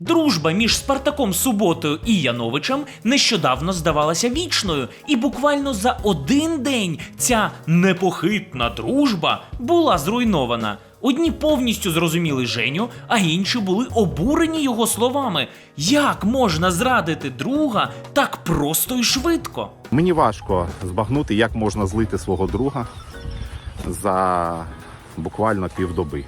Дружба між Спартаком Суботою і Яновичем нещодавно здавалася вічною, і буквально за один день ця непохитна дружба була зруйнована. Одні повністю зрозуміли Женю, а інші були обурені його словами. Як можна зрадити друга так просто і швидко? Мені важко збагнути, як можна злити свого друга за буквально півдоби.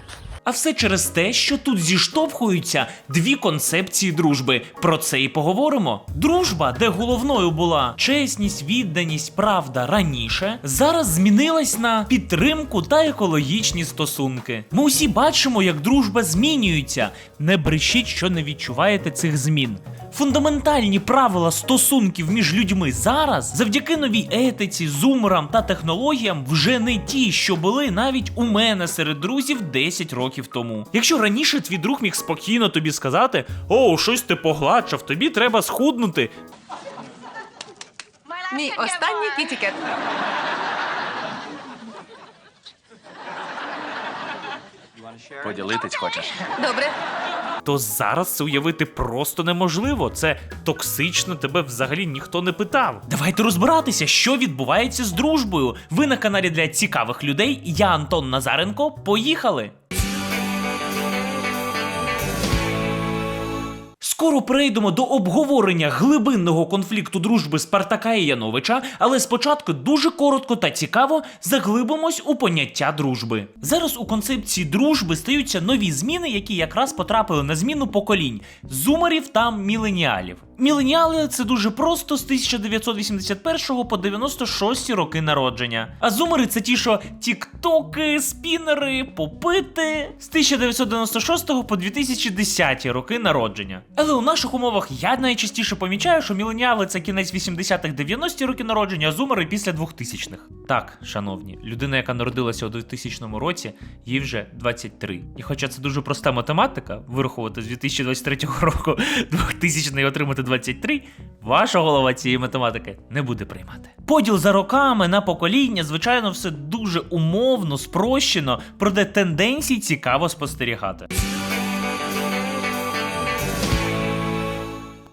А все через те, що тут зіштовхуються дві концепції дружби. Про це і поговоримо. Дружба, де головною була чесність, відданість, правда раніше, зараз змінилась на підтримку та екологічні стосунки. Ми усі бачимо, як дружба змінюється. Не брешіть, що не відчуваєте цих змін. Фундаментальні правила стосунків між людьми зараз, завдяки новій етиці, зумерам та технологіям, вже не ті, що були навіть у мене серед друзів 10 років тому. Якщо раніше твій друг міг спокійно тобі сказати: О, щось ти погладшав, тобі треба схуднути. Мій останній кітікет. Поділитись хочеш? Добре. То зараз це уявити просто неможливо. Це токсично, тебе взагалі ніхто не питав. Давайте розбиратися, що відбувається з дружбою. Ви на каналі для цікавих людей. Я Антон Назаренко. Поїхали! Скоро перейдемо до обговорення глибинного конфлікту дружби Спартака і Яновича, але спочатку дуже коротко та цікаво заглибимось у поняття дружби. Зараз у концепції дружби стаються нові зміни, які якраз потрапили на зміну поколінь зумерів та міленіалів. Міленіали це дуже просто з 1981 по 96 роки народження. А зумери це ті, що тіктоки, спінери, попити з 1996 по 2010 роки народження. Але у наших умовах я найчастіше помічаю, що міленіали це кінець 80-х 90-ті роки народження, а зумери після 2000-х. Так, шановні, людина, яка народилася у 2000 році, їй вже 23. І хоча це дуже проста математика, вирахувати з 2023 року 2000 і отримати 23, ваша голова цієї математики не буде приймати. Поділ за роками на покоління, звичайно, все дуже умовно, спрощено, проте тенденції цікаво спостерігати.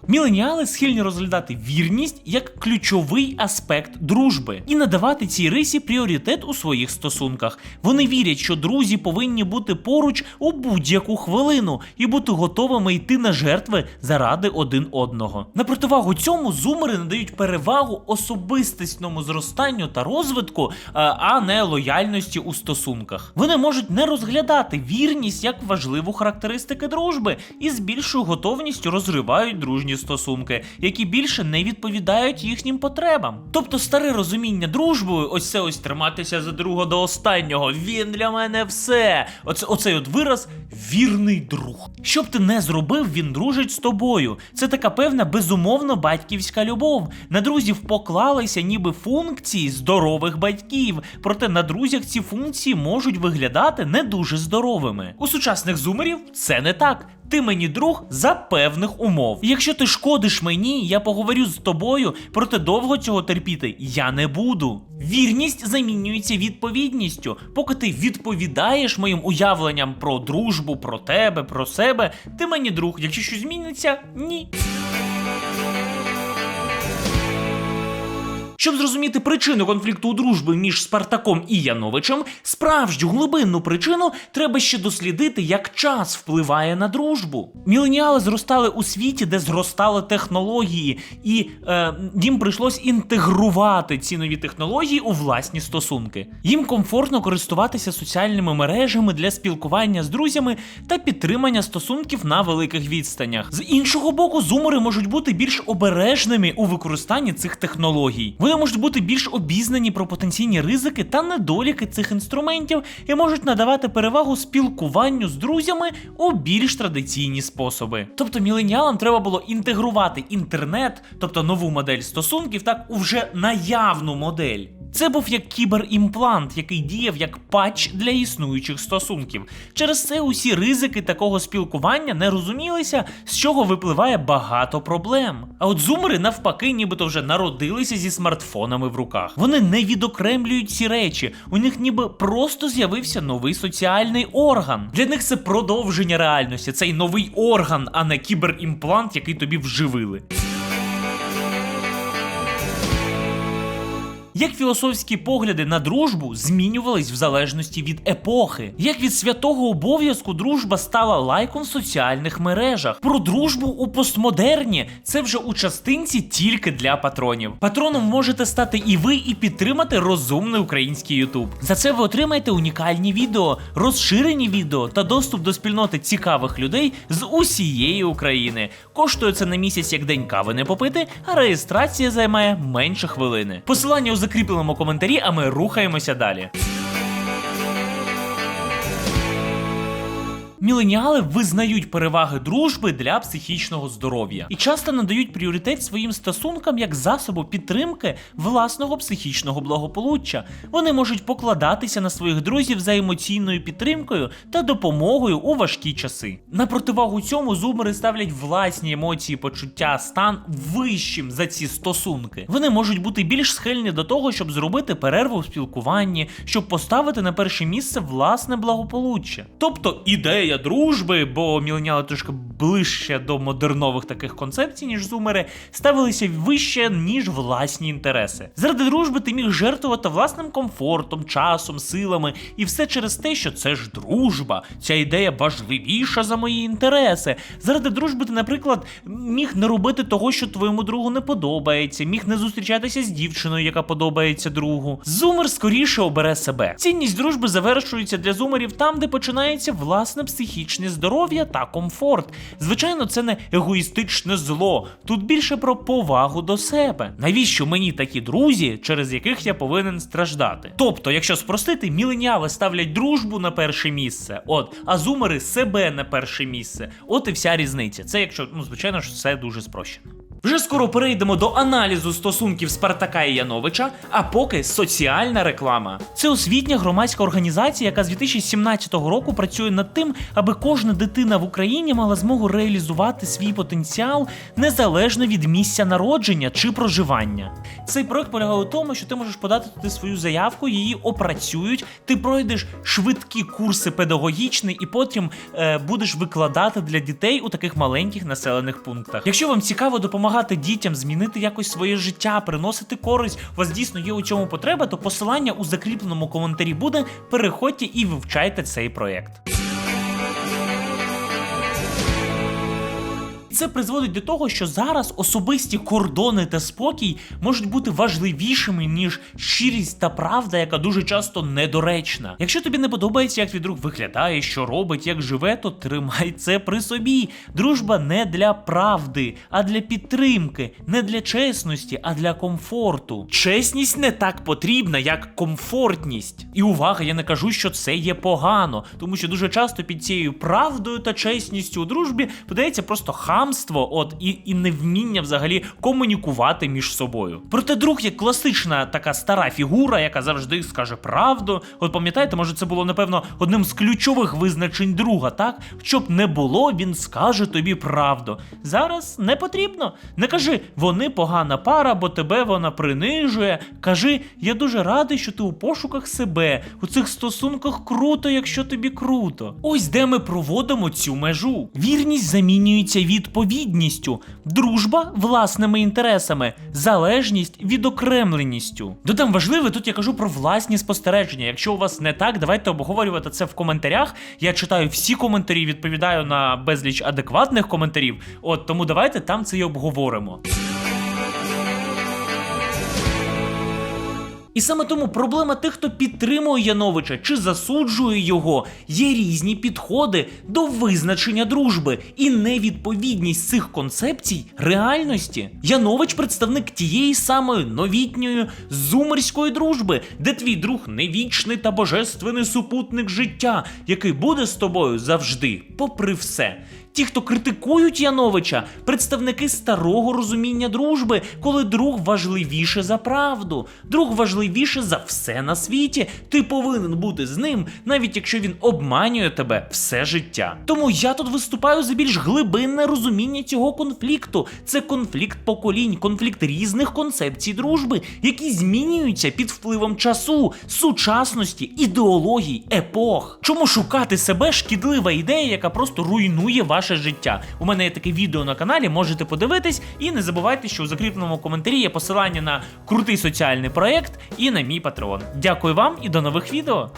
Міленіали схильні розглядати вірність як ключовий аспект дружби і надавати цій рисі пріоритет у своїх стосунках. Вони вірять, що друзі повинні бути поруч у будь-яку хвилину і бути готовими йти на жертви заради один одного. На противагу цьому зумери надають перевагу особистісному зростанню та розвитку, а- а не лояльності у стосунках. Вони можуть не розглядати вірність як важливу характеристику дружби і з більшою готовністю розривають дружні стосунки, які більше не відповідають їхнім потребам. Тобто старе розуміння дружбою, ось це ось триматися за друга до останнього. Він для мене все. Оце оцей от вираз вірний друг. Що б ти не зробив, він дружить з тобою. Це така певна безумовно батьківська любов. На друзів поклалися ніби функції здорових батьків, проте на друзях ці функції можуть виглядати не дуже здоровими. У сучасних зумерів це не так. Ти мені друг за певних умов. Якщо ти шкодиш мені, я поговорю з тобою, проте довго цього терпіти я не буду. Вірність замінюється відповідністю. Поки ти відповідаєш моїм уявленням про дружбу, про тебе, про себе, ти мені друг. Якщо щось зміниться, ні. Щоб зрозуміти причину конфлікту у дружби між Спартаком і Яновичем, справжню глибинну причину треба ще дослідити, як час впливає на дружбу. Міленіали зростали у світі, де зростали технології, і е, їм прийшлось інтегрувати ці нові технології у власні стосунки. Їм комфортно користуватися соціальними мережами для спілкування з друзями та підтримання стосунків на великих відстанях. З іншого боку, зумери можуть бути більш обережними у використанні цих технологій. Вони можуть бути більш обізнані про потенційні ризики та недоліки цих інструментів і можуть надавати перевагу спілкуванню з друзями у більш традиційні способи. Тобто міленіалам треба було інтегрувати інтернет, тобто нову модель стосунків, так у вже наявну модель. Це був як кіберімплант, який діяв як патч для існуючих стосунків. Через це усі ризики такого спілкування не розумілися, з чого випливає багато проблем. А от зумери навпаки, нібито вже народилися зі смартфонами в руках. Вони не відокремлюють ці речі. У них ніби просто з'явився новий соціальний орган. Для них це продовження реальності, цей новий орган, а не кіберімплант, який тобі вживили. Як філософські погляди на дружбу змінювались в залежності від епохи, як від святого обов'язку дружба стала лайком в соціальних мережах. Про дружбу у постмодерні це вже у частинці тільки для патронів. Патроном можете стати і ви, і підтримати розумний український Ютуб. За це ви отримаєте унікальні відео, розширені відео та доступ до спільноти цікавих людей з усієї України. Коштує це на місяць як день кави не попити, а реєстрація займає менше хвилини. Посилання у закріпленому коментарі, а ми рухаємося далі. Міленіали визнають переваги дружби для психічного здоров'я і часто надають пріоритет своїм стосункам як засобу підтримки власного психічного благополуччя. Вони можуть покладатися на своїх друзів за емоційною підтримкою та допомогою у важкі часи. На противагу цьому зумери ставлять власні емоції, почуття, стан вищим за ці стосунки. Вони можуть бути більш схильні до того, щоб зробити перерву в спілкуванні, щоб поставити на перше місце власне благополуччя. Тобто ідея дружби, бо міленіали трошки ближче до модернових таких концепцій, ніж зумери, ставилися вище, ніж власні інтереси. Заради дружби ти міг жертвувати власним комфортом, часом, силами, і все через те, що це ж дружба. Ця ідея важливіша за мої інтереси. Заради дружби ти, наприклад, міг не робити того, що твоєму другу не подобається, міг не зустрічатися з дівчиною, яка подобається другу. Зумер скоріше обере себе. Цінність дружби завершується для зумерів там, де починається власне психічне здоров'я та комфорт. Звичайно, це не егоїстичне зло. Тут більше про повагу до себе. Навіщо мені такі друзі, через яких я повинен страждати? Тобто, якщо спростити, міленіали ставлять дружбу на перше місце, от, а зумери себе на перше місце. От і вся різниця. Це якщо, ну, звичайно ж, все дуже спрощено. Вже скоро перейдемо до аналізу стосунків Спартака і Яновича, а поки соціальна реклама. Це освітня громадська організація, яка з 2017 року працює над тим, аби кожна дитина в Україні мала змогу реалізувати свій потенціал незалежно від місця народження чи проживання. Цей проект полягає у тому, що ти можеш подати туди свою заявку, її опрацюють, ти пройдеш швидкі курси педагогічні і потім е, будеш викладати для дітей у таких маленьких населених пунктах. Якщо вам цікаво допомагати дітям змінити якось своє життя, приносити користь, у вас дійсно є у цьому потреба, то посилання у закріпленому коментарі буде. Переходьте і вивчайте цей проект. Це призводить до того, що зараз особисті кордони та спокій можуть бути важливішими, ніж щирість та правда, яка дуже часто недоречна. Якщо тобі не подобається, як твій друг виглядає, що робить, як живе, то тримай це при собі. Дружба не для правди, а для підтримки, не для чесності, а для комфорту. Чесність не так потрібна, як комфортність. І увага, я не кажу, що це є погано, тому що дуже часто під цією правдою та чесністю у дружбі подається просто хамство, от і, і невміння взагалі комунікувати між собою. Проте друг є класична така стара фігура, яка завжди скаже правду. От пам'ятаєте, може, це було напевно одним з ключових визначень друга, так? Щоб не було, він скаже тобі правду. Зараз не потрібно. Не кажи, вони погана пара, бо тебе вона принижує. Кажи, я дуже радий, що ти у пошуках себе. У цих стосунках круто, якщо тобі круто. Ось де ми проводимо цю межу. Вірність замінюється відповідністю, дружба власними інтересами, залежність відокремленістю. Додам важливе, тут я кажу про власні спостереження. Якщо у вас не так, давайте обговорювати це в коментарях. Я читаю всі коментарі, відповідаю на безліч адекватних коментарів. От тому давайте там це і обговоримо. І саме тому проблема тих, хто підтримує Яновича чи засуджує його, є різні підходи до визначення дружби і невідповідність цих концепцій реальності. Янович представник тієї самої новітньої зумерської дружби, де твій друг не вічний та божественний супутник життя, який буде з тобою завжди, попри все. Ті, хто критикують Яновича, представники старого розуміння дружби, коли друг важливіше за правду, друг важливіше за все на світі. Ти повинен бути з ним, навіть якщо він обманює тебе все життя. Тому я тут виступаю за більш глибинне розуміння цього конфлікту. Це конфлікт поколінь, конфлікт різних концепцій дружби, які змінюються під впливом часу, сучасності, ідеологій, епох. Чому шукати себе шкідлива ідея, яка просто руйнує ваше життя? У мене є таке відео на каналі, можете подивитись, і не забувайте, що у закріпленому коментарі є посилання на крутий соціальний проект і на мій патреон. Дякую вам і до нових відео.